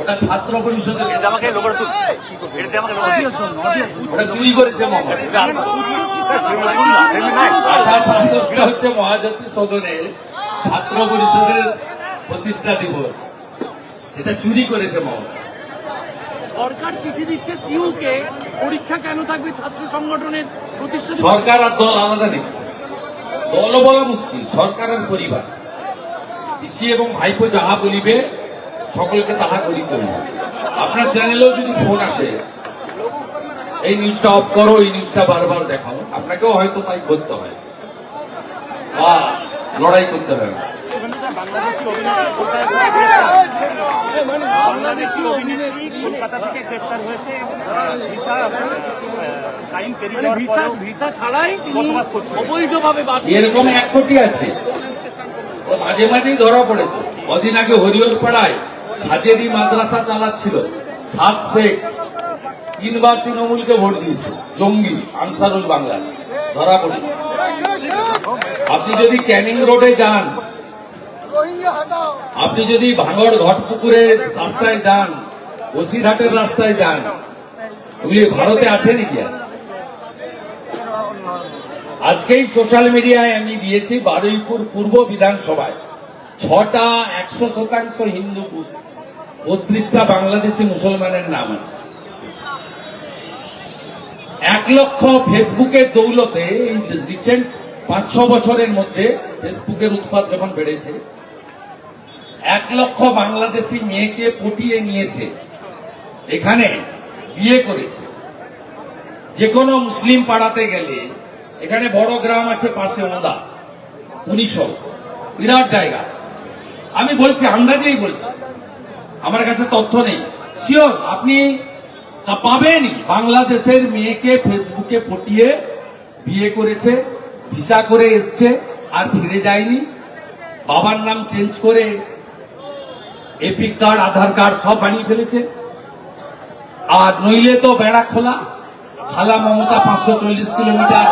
ওটা ছাত্র পরিষদের আমাকে ওটা চুরি করেছে হচ্ছে মহাজাতি সদনে ছাত্র পরিষদের প্রতিষ্ঠা দিবস। সেটা চুরি করেছে মোহাম্মদ সরকার চিঠি দিচ্ছে সিউকে পরীক্ষা কেন থাকবে ছাত্র সংগঠনের প্রতিষ্ঠা সরকার আর দল আলাদা নেই। দল বলা মুশকিল সরকার আর পরিবার। পিসি এবং ভাইপো যাহা বলিবে সকলকে তাহা করি হইবে আপনার চ্যানেলেও যদি ফোন আসে এই নিউজটা অফ করো এই নিউজটা বারবার দেখাও। আপনাকেও হয়তো তাই করতে হয়। বা লড়াই করতে হয় বাংলাদেশি অভিনেত্রী কলকাতা থেকে গ্রেপ্তার হয়েছে। ভিসা টাইম পেরিয়ে মানে যাওয়ার ভিসা ভিসা ছাড়াই তিনি অবৈধভাবে বাস এরকম এক কোটি আছে। ও মাঝে মাঝেই ধরা পড়ে কদিন আগে হরিহর পাড়ায় হাজেরি মাদ্রাসা চালাচ্ছিল। সাত শেখ, তিনবার তৃণমূলকে ভোট দিয়েছে। জঙ্গি, আনসারুল বাংলা, ধরা পড়েছে। আপনি যদি ক্যানিং রোডে যান, আপনি যদি ভাঙড় ঘটপুকুরের রাস্তায় যান, বসিরহাটের রাস্তায় যান ওগুলি ভারতে আছে নাকি আজকেই সোশ্যাল মিডিয়ায় আমি দিয়েছি বারুইপুর পূর্ব বিধানসভায়। ছটা একশো শতাংশ হিন্দু বুথ। বত্রিশটা বাংলাদেশি মুসলমানের নাম আছে। এক লক্ষ ফেসবুকের দৌলতে এই রিসেন্ট পাঁচ ছ বছরের মধ্যে ফেসবুকের উৎপাদ যখন বেড়েছে, এক লক্ষ বাংলাদেশি মেয়েকে পটিয়ে নিয়েছে, এখানে বিয়ে করেছে। যে কোনো মুসলিম পাড়াতে গেলে, এখানে বড় গ্রাম আছে পাশে ওদা, উনিশশো, বিরাট জায়গা। আমি বলছি, আন্দাজেই বলছি। আমার কাছে তথ্য নেই। শিওর আপনি পাবেনই। বাংলাদেশের মেয়েকে ফেসবুকে পটিয়ে বিয়ে করেছে, ভিসা করে এসছে, আর ফিরে যায়নি। বাবার নাম চেঞ্জ করে এপিক কার্ড, আধার কার্ড সব বানিয়ে ফেলেছে। আর নইলে তো বেড়া খোলা। খালা মমতা পাঁচশো চল্লিশ কিলোমিটার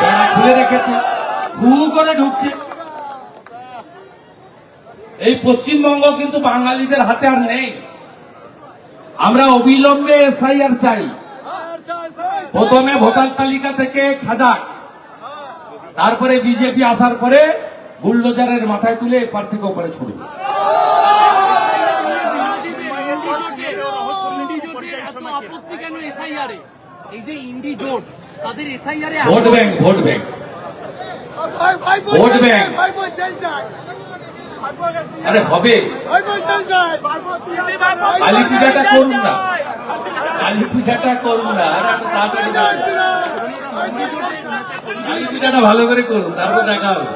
বেড়া খুলে রেখেছে। হু করে ঢুকছে। এই পশ্চিমবঙ্গ কিন্তু বাঙালিদের হাতে আর নেই আমরা অবিলম্বে এসআইআর চাই প্রথমে ভোটার তালিকা থেকে খাদাক তারপরে বিজেপি আসার পরে বুলডোজারের মাথায় তুলে এপার থেকে ওপারে ছুড়বে vote bank vote bank vote bank. আরে হবে। কালী পূজাটা করুন না। কালী পূজাটা করুন না। কালী পূজাটা ভালো করে করুন, তারপর দেখা হবে।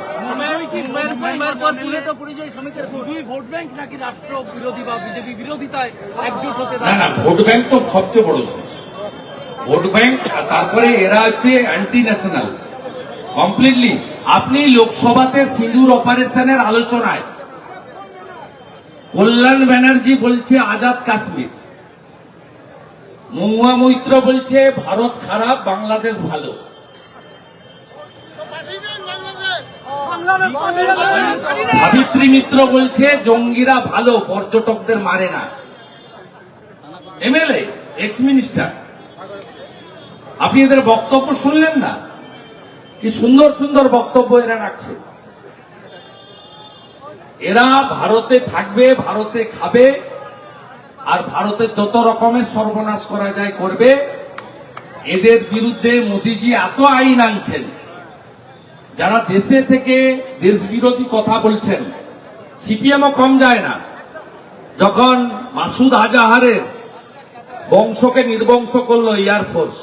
আপনি লোকসভাতে সিঁদুর অপারেশনের আলোচনায় কল্যাণ ব্যানার্জি বলছে আজাদ কাশ্মীর। মহুয়া মৈত্র বলছে ভারত খারাপ, বাংলাদেশ ভালো। সাবিত্রী মিত্র বলছে জঙ্গিরা ভালো, পর্যটকদের মারে না। এমএলএ এক্স মিনিস্টার আপনি এদের বক্তব্য শুনলেন না? কি সুন্দর সুন্দর বক্তব্য এরা রাখছে। এরা ভারতে থাকবে, ভারতে খাবে, আর ভারতে যত রকমের সর্বনাশ করা যায় করবে, এদের বিরুদ্ধে মোদিজি এত আইন আনছেন। যারা দেশে থেকে দেশ বিরোধী কথা বলছেন, সিপিএমও কম যায় না। যখন মাসুদ আজাহারের বংশকে নির্বংশ করল এয়ারফোর্স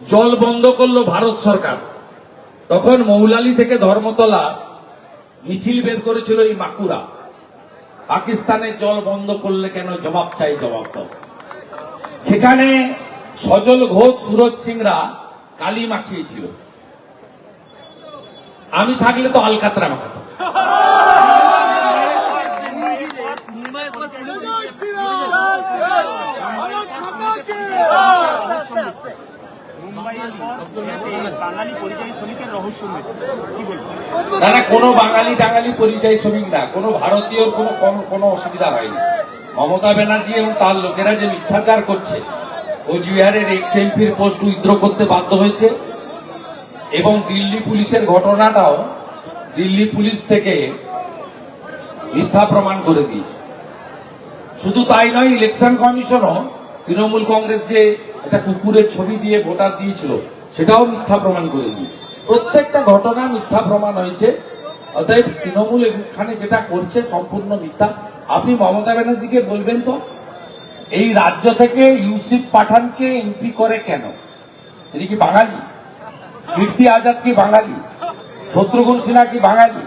জল বন্ধ করল ভারত সরকার, তখন মৌলালি থেকে ধর্মতলা মিছিল বের করেছিল এই মাকুরা পাকিস্তানের জল বন্ধ করলে কেন জবাব চাই জবাব দাও। সেখানে সজল ঘোষ, সুরজ সিংরা কালি মাখিয়েছিল। আমি থাকলে তো আলকাতরা মাখাতো মুম্বাইয়ের পর পুলিশ ভারত মাতা কি মুম্বাইয়ের পর এতে বাঙালি পরিযায়ী শ্রমিকের রহস্য উন্মেষ কি বলবেন না না কোনো বাঙালি টাঙালি পরিযায়ী শ্রমিক না। কোনো ভারতীয়র কোনো কোনো- কোনো অসুবিধা হয়নি। মমতা ব্যানার্জি এবং তার লোকেরা যে মিথ্যাচার করছে, কোচবিহারের এক্স এমপির পোস্ট উইথড্র করতে বাধ্য হয়েছে এবং দিল্লি পুলিশের ঘটনাটাও দিল্লি পুলিশ থেকে মিথ্যা প্রমাণ করে দিয়েছে। শুধু তাই নয়, ইলেকশন কমিশনও তৃণমূল কংগ্রেস যে একটা কুকুরের ছবি দিয়ে ভোটার দিয়েছিল সেটাও মিথ্যা প্রমাণ করে দিয়েছে। প্রত্যেকটা ঘটনা মিথ্যা প্রমাণ হয়েছে। অতএব তৃণমূল এখানে যেটা করছে সম্পূর্ণ মিথ্যা। আপনি মমতা ব্যানার্জিকে বলবেন তো, এই রাজ্য থেকে ইউসিফ পাঠানকে এমপি করে কেন? তিনি কি বাঙালি? কীর্তি আজাদ কি বাঙালি? শত্রুঘ্ন সিনহা কি বাঙালি?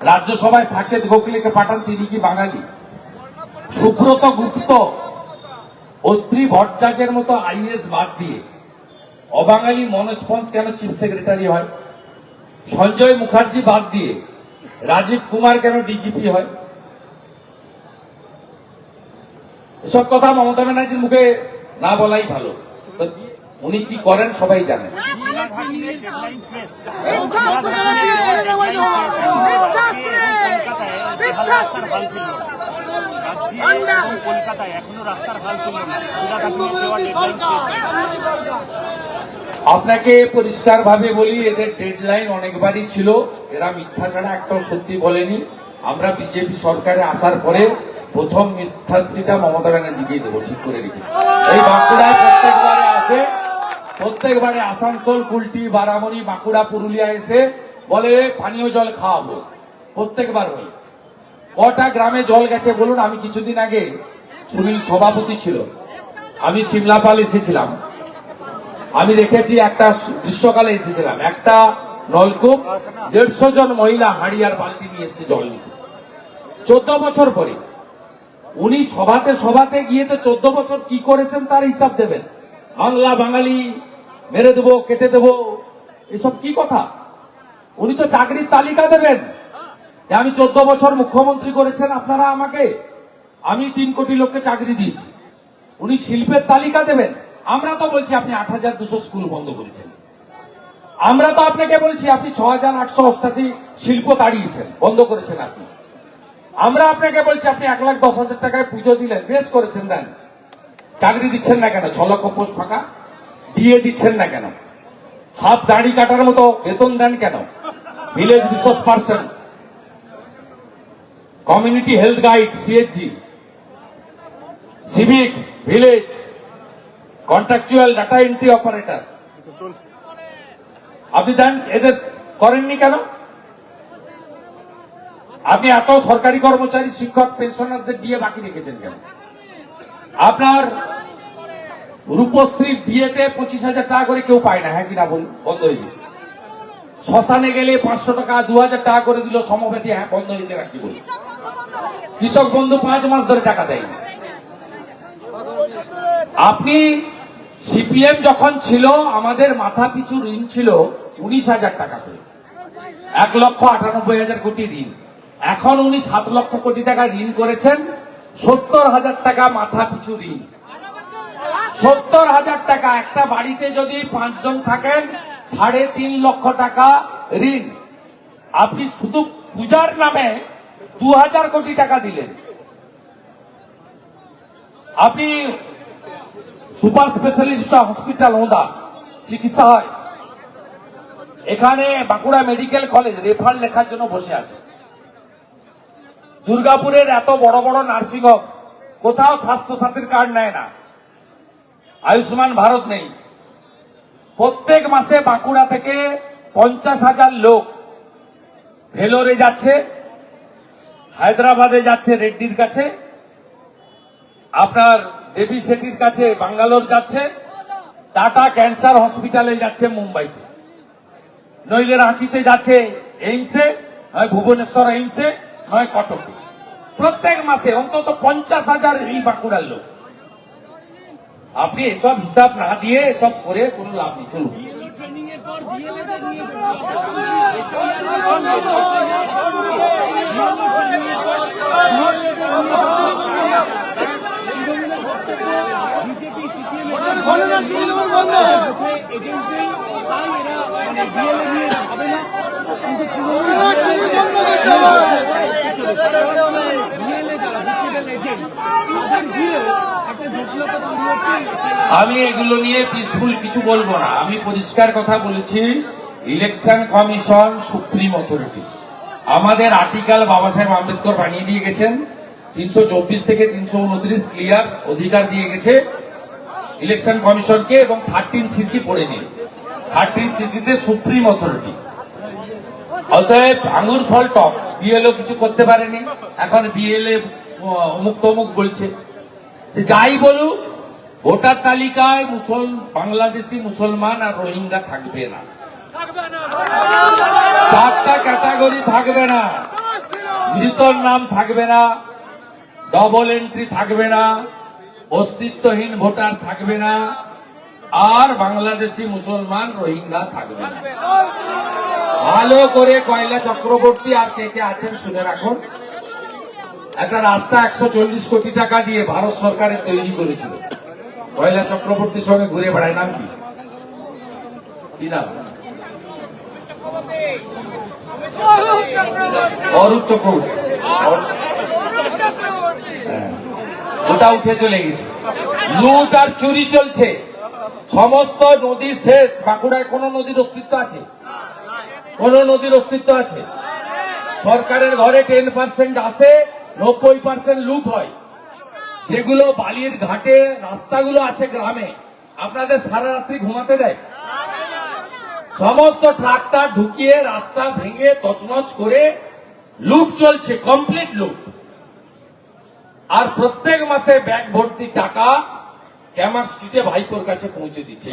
রাজ্যসভায় সাকেত গোখলেকে পাঠান, তিনি কি বাঙালি? সুব্রত গুপ্ত, অত্রি ভট্টাচার্যের মতো আইএস বাদ দিয়ে অবাঙালি মনোজ পন্থ কেন চিফ সেক্রেটারি হয়? সঞ্জয় মুখার্জি বাদ দিয়ে রাজীব কুমার কেন ডিজিপি হয়? এসব কথা মমতা ব্যানার্জির মুখে না বলাই ভালো। তো উনি কি করেন সবাই জানেন কলকাতায় এখনও রাস্তার হাল না সুরাট দেওয়া ডেডলাইন শেষ আপনাকে পরিষ্কার ভাবে বলি, এদের ডেডলাইন অনেকবারই ছিল। এরা মিথ্যা ছাড়া একটাও সত্যি বলেনি। আমরা বিজেপি সরকারে আসার পরে প্রথম মিথ্যাশ্রীটা মমতা ব্যানার্জিকেই দেবো, ঠিক করে রেখেছি। এই বাঁকুড়ায় প্রত্যেকবারে আসে। প্রত্যেকবারে আসানসোল, কুলটি, বারামণি, বাঁকুড়া, পুরুলিয়া এসে বলে, পানীয় জল খাওয়াবো। প্রত্যেকবার বলে। কটা গ্রামে জল গেছে বলুন, আমি কিছুদিন আগে সুনীল সভাপতি ছিল। আমি সিমলাপাল এসেছিলাম। আমি দেখেছি একটা গ্রীষ্মকালে এসেছিলাম। একটা নলকূপ, দেড়শো জন মহিলা হাড়িয়ার বালতি নিয়ে এসছে জল নিতে। চোদ্দ বছর পরে। উনি সভাতে সভাতে গিয়ে তো চোদ্দ বছর কি করেছেন তার হিসাব দেবেন। বাংলা বাঙালি, মেরে দেবো, কেটে দেবো, এসব কি কথা? উনি তো চাকরির তালিকা দেবেন। আমি চোদ্দ বছর মুখ্যমন্ত্রী করেছেন, আপনারা আমাকে, আমি তিন কোটি লোককে চাকরি দিয়েছি। উনি শিল্পের তালিকা দেবেন। আমরা তো বলছি আপনি আট হাজার দুশো স্কুল বন্ধ করেছেন। আমরা তো আপনাকে বলছি আপনি ছ হাজার আটশো অষ্টাশি শিল্প তাড়িয়েছেন, বন্ধ করেছেন আপনি। আমরা আপনাকে বলছি আপনি এক লাখ দশ হাজার টাকায় পুজো দিলেন, বেশ করেছেন দেন। চাকরি দিচ্ছেন না কেন? ছ লক্ষ পোস্ট ফাঁকা। দিয়ে দিচ্ছেন না কেন? হাত দাড়ি কাটার মতো বেতন দেন কেন? Village resource person community health guide CHG civic, village. Contractual data entry operator আপনি দেন, এদের করেননি কেন? আপনি এত সরকারি কর্মচারী, শিক্ষক পেনশনারদের দিয়ে বাকি রেখেছেন কেন? আপনার রূপশ্রী বিয়েতে পঁচিশ হাজার টাকা করে কেউ পায় না হ্যাঁ কিনা বলুন? বন্ধ হয়ে গেছে। শ্মশানে গেলে পাঁচশো টাকা, দু হাজার টাকা করে দিল সমবেতি হ্যাঁ বন্ধ হয়েছে নাকি বলুন? কৃষক বন্ধু পাঁচ মাস ধরে টাকা দেয়নি। আপনি সিপিএম যখন ছিল, আমাদের মাথা পিছু ঋণ ছিল উনিশ হাজার টাকা করে। এক লক্ষ আটানব্বই হাজার কোটি ঋণ। এখন উনি সাত লক্ষ কোটি টাকা ঋণ করেছেন, সত্তর হাজার টাকা মাথা পিছু ঋণ। সত্তর হাজার টাকা, একটা বাড়িতে যদি পাঁচজন থাকেন, সাড়ে তিন লক্ষ টাকা ঋণ। আপনি শুধু পূজার নামে দু হাজার কোটি টাকা দিলেন। আপনি সুপার স্পেশালিস্ট হসপিটাল ওদা চিকিৎসা হয় এখানে বাঁকুড়া মেডিকেল কলেজ রেফার লেখার জন্য বসে আছে। দুর্গাপুরের এত বড় বড় নার্সিং হোম কোথাও স্বাস্থ্য সাথীর কার্ড নেয় না। আয়ুষ্মান ভারত নেই। প্রত্যেক মাসে বাঁকুড়া থেকে পঞ্চাশ হাজার লোক ভেলোরে যাচ্ছে, হায়দ্রাবাদে যাচ্ছে রেড্ডির কাছে। আপনার দেবী শেঠির কাছে বাঙ্গালোর যাচ্ছে, টাটা ক্যান্সার হসপিটালে যাচ্ছে মুম্বাইতে। নইলে রাঁচিতে যাচ্ছে এইমসে, নয় ভুবনেশ্বর এইমসে, নয় কটকে। প্রত্যেক মাসে অন্তত পঞ্চাশ হাজার এই বাঁকুড়ার লোক। আপনি এসব হিসাব না দিয়ে এসব করে কোনো লাভ নেই, চলুন। ট্রেনিং এর পর বিএলএ দের নিয়ে বিজেপি সিপিএম বন্ধ এজেন্সি তাই এরা মানে বিএলএ নিয়ে এরা হবে না কিন্তু বিএলএ যারা হসপিটাল এজেন্ট তাদের গিয়েও একটা জটিলতা তৈরি হচ্ছে আমি এগুলো নিয়ে পিসফুল কিছু বলব না। আমি পরিষ্কার কথা বলেছি ইলেকশন কমিশন সুপ্রিম অথরিটি আমাদের আর্টিকেল বাবা সাহেব আম্বেদকর বানিয়ে দিয়ে গেছেন, তিনশো চব্বিশ থেকে তিনশো উনত্রিশ ক্লিয়ার অধিকার দিয়ে গেছে। ইলেকশন কমিশনকে এবং থার্টিন সিসি পড়ে নিন। থার্টিন সিসিতে সুপ্রিম অথরিটি অতএব আঙুর ফল টক। বিএলও কিছু করতে পারেনি। এখন বিএলএ অমুক তমুক বলছে। সে যাই বলুক, ভোটার তালিকায় মুসল, বাংলাদেশি মুসলমান আর রোহিঙ্গা থাকবে না। চারটা ক্যাটাগরি থাকবে না। মৃতর নাম থাকবে না। ডবল এন্ট্রি থাকবে না। অস্তিত্বহীন ভোটার থাকবে না, আর বাংলাদেশি মুসলমান রোহিঙ্গা থাকবে না। ভালো করে কয়লা চক্রবর্তী আর কে কে আছেন শুনে রাখুন। একটা রাস্তা একশো চল্লিশ কোটি টাকা দিয়ে ভারত সরকারের তৈরি করেছিল। কয়লা চক্রবর্তীর সঙ্গে ঘুরে বেড়ায় নাম কি? অরূপ চক্রবর্তী। ওটা উঠে চলে গেছে। লুট আর চুরি চলছে। সমস্ত নদী শেষ। বাঁকুড়ায় কোন নদীর অস্তিত্ব আছে? কোন নদীর অস্তিত্ব আছে? সরকারের ঘরে টেন পার্সেন্ট আসে, নব্বই পার্সেন্ট লুট হয়। যেগুলো বালির ঘাটে, রাস্তাগুলো আছে গ্রামে। আপনাদের সারা রাত্রি ঘুমাতে দেয়? সমস্ত ট্রাক্টর ঢুকিয়ে, রাস্তা ভেঙে, তছনছ করে লুট চলছে কমপ্লিট লুট। আর প্রত্যেক মাসে ব্যাগ ভর্তি টাকা ক্যামার স্ট্রিটে ভাইপোর কাছে পৌঁছে দিচ্ছে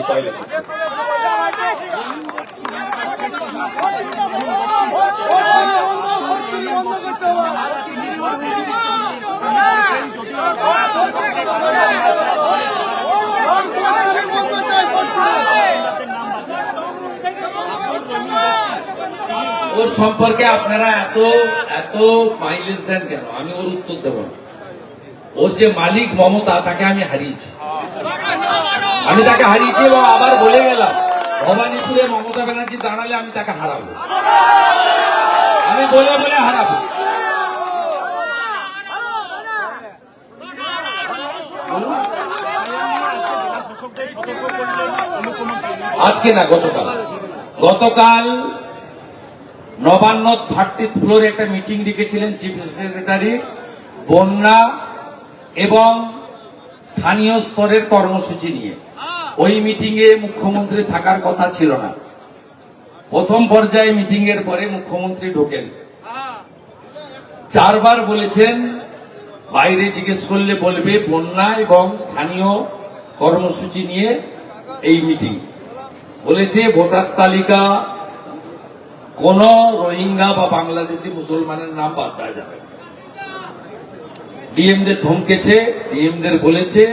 ওর সম্পর্কে আপনারা এত এত মাইলেজ দেন কেন আমি ওর উত্তর দেব না। ওর যে মালিক মমতা, তাকে আমি হারিয়েছি। আমি তাকে হারিয়েছি এবং আবার বলে গেলাম, ভবানীপুরে মমতা ব্যানার্জি দাঁড়ালে আমি তাকে হারাবো। আমি বলে বলে হারাবো। আজকে না, গতকাল। গতকাল নবান্ন থার্টি ফ্লোরে একটা মিটিং ডেকেছিলেন চিফ সেক্রেটারি বন্যা এবং স্থানীয় স্তরের কর্মসূচি নিয়ে। ওই মিটিং এ মুখ্যমন্ত্রী থাকার কথা ছিল না। প্রথম পর্যায়ে মিটিং এর পরে মুখ্যমন্ত্রী ঢোকেন। চারবার বলেছেন, বাইরে জিজ্ঞেস করলে বলবে বন্যা এবং স্থানীয় কর্মসূচি নিয়ে এই মিটিং। বলেছে, ভোটার তালিকা কোন রোহিঙ্গা বা বাংলাদেশি মুসলমানের নাম বাদ দেওয়া যাবে ডিএমদের ধমকেছে, ডিএমদের বলেছে,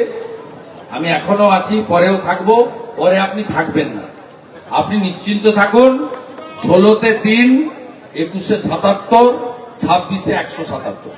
আমি এখনও আছি, পরেও থাকব, পরে আপনি থাকবেন না। আপনি নিশ্চিন্ত থাকুন, ষোলোতে তিন, একুশে সাতাত্তর, ছাব্বিশে একশো সাতাত্তর।